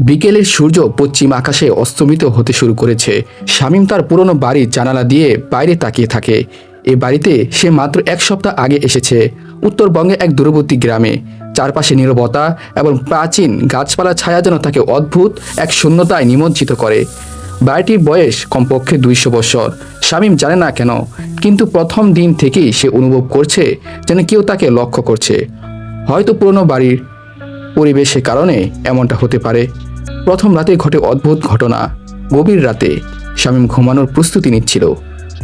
বিকেলের সূর্য পশ্চিম আকাশে অস্তমিত হতে শুরু করেছে। শামীম তার পুরনো বাড়ির জানালা দিয়ে বাইরে তাকিয়ে থাকে। এ বাড়িতে সে মাত্র এক সপ্তাহ আগে এসেছে। উত্তরবঙ্গে এক দূরবর্তী গ্রামে। চারপাশে নীরবতা এবং প্রাচীন গাছপালা ছায়া যেন তাকে অদ্ভুত এক শূন্যতায় নিমজ্জিত করে। বাড়িটির বয়স কমপক্ষে দুইশো বছর। শামীম জানে না কেন, কিন্তু প্রথম দিন থেকেই সে অনুভব করছে যেন কেউ তাকে লক্ষ্য করছে। হয়তো পুরনো বাড়ির পরিবেশের কারণে এমনটা হতে পারে। প্রথম রাতে ঘটে অদ্ভুত ঘটনা। গভীর রাতে শামীম ঘুমানোর প্রস্তুতি নিচ্ছিল।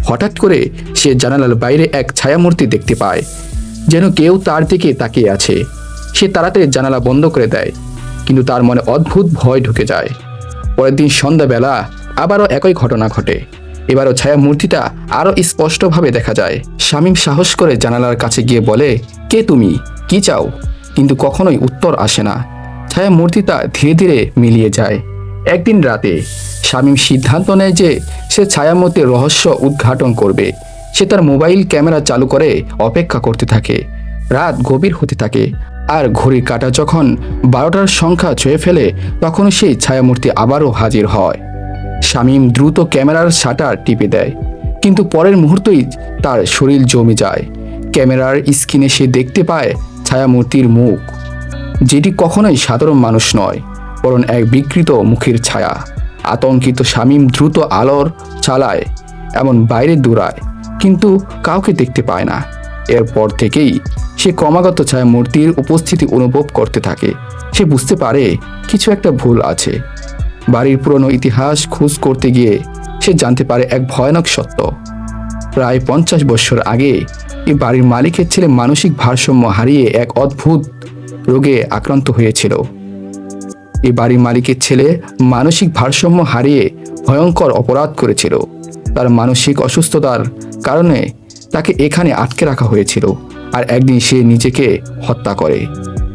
হঠাৎ করে সে জানালার বাইরে এক ছায়ামূর্তি দেখতে পায়, যেন কেউ তার দিকে তাকিয়ে আছে। সে তাড়াতাড়ি জানালা বন্ধ করে দেয়, কিন্তু তার মনে অদ্ভুত ভয় ঢুকে যায়। পরের দিন সন্ধ্যাবেলা আবারও একই ঘটনা ঘটে। এবারও ছায়া মূর্তিটা আরও স্পষ্টভাবে দেখা যায়। শামীম সাহস করে জানালার কাছে গিয়ে বলে, কে তুমি? কি চাও? কিন্তু কখনোই উত্তর আসে না। ছায়া মূর্তিটা ধীরে ধীরে মিলিয়ে যায়। একদিন রাতে শামীম সিদ্ধান্ত নেয় যে সে ছায়ামূর্তির রহস্য উদ্ঘাটন করবে। সে তার মোবাইল ক্যামেরা চালু করে অপেক্ষা করতে থাকে। রাত গভীর হতে থাকে আর ঘড়ির কাঁটা যখন বারোটার সংখ্যা ছুঁয়ে ফেলে, তখন সেই ছায়ামূর্তি আবারও হাজির হয়। শামীম দ্রুত ক্যামেরার শাটার টিপে দেয়, কিন্তু পরের মুহূর্তেই তার শরীর জমে যায়। ক্যামেরার স্ক্রিনে সে দেখতে পায় ছায়ামূর্তির মুখ, যেটি কখনোই সাধারণ মানুষ নয়, বরং এক বিকৃত মুখের ছায়া। আতঙ্কিত শামীম দ্রুত আলোর চালায়, এমন বাইরে দৌড়ায় কিন্তু কাউকে দেখতে পায় না। এরপর থেকেই সে ক্রমাগত ছায়ামূর্তির উপস্থিতি অনুভব করতে থাকে। সে বুঝতে পারে কিছু একটা ভুল আছে। বাড়ির পুরনো ইতিহাস খোঁজ করতে গিয়ে সে জানতে পারে এক ভয়ানক সত্য। প্রায় পঞ্চাশ বছর আগে এই বাড়ির মালিকের ছেলে মানসিক ভারসাম্য হারিয়ে এক অদ্ভুত রোগে আক্রান্ত হয়েছিল। এই বাড়ির মালিকের ছেলে মানসিক ভারসাম্য হারিয়ে ভয়ঙ্কর অপরাধ করেছিল। তার মানসিক অসুস্থতার কারণে তাকে এখানে আটকে রাখা হয়েছিল আর একদিন সে নিজেকে হত্যা করে।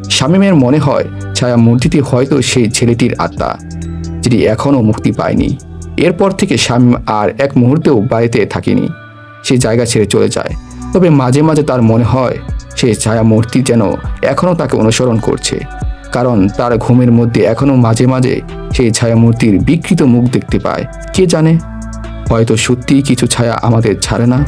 শামীমের মনে হয় ছায়া মূর্তিটি হয়তো সেই ছেলেটির আত্মা যেটি এখনও মুক্তি পায়নি। এরপর থেকে শামীম আর এক মুহূর্তেও বাড়িতে থাকেনি। সে জায়গা ছেড়ে চলে যায়। তবে মাঝে মাঝে তার মনে হয় সে ছায়া মূর্তি যেন এখনও তাকে অনুসরণ করছে, কারণ তার ঘুমের মধ্যে এখনও মাঝে মাঝে সেই ছায়ামূর্তির বিকৃত মুখ দেখতে পায়। কে জানে? হয়তো সত্যিই কিছু ছায়া আমাদের ছাড়ে না?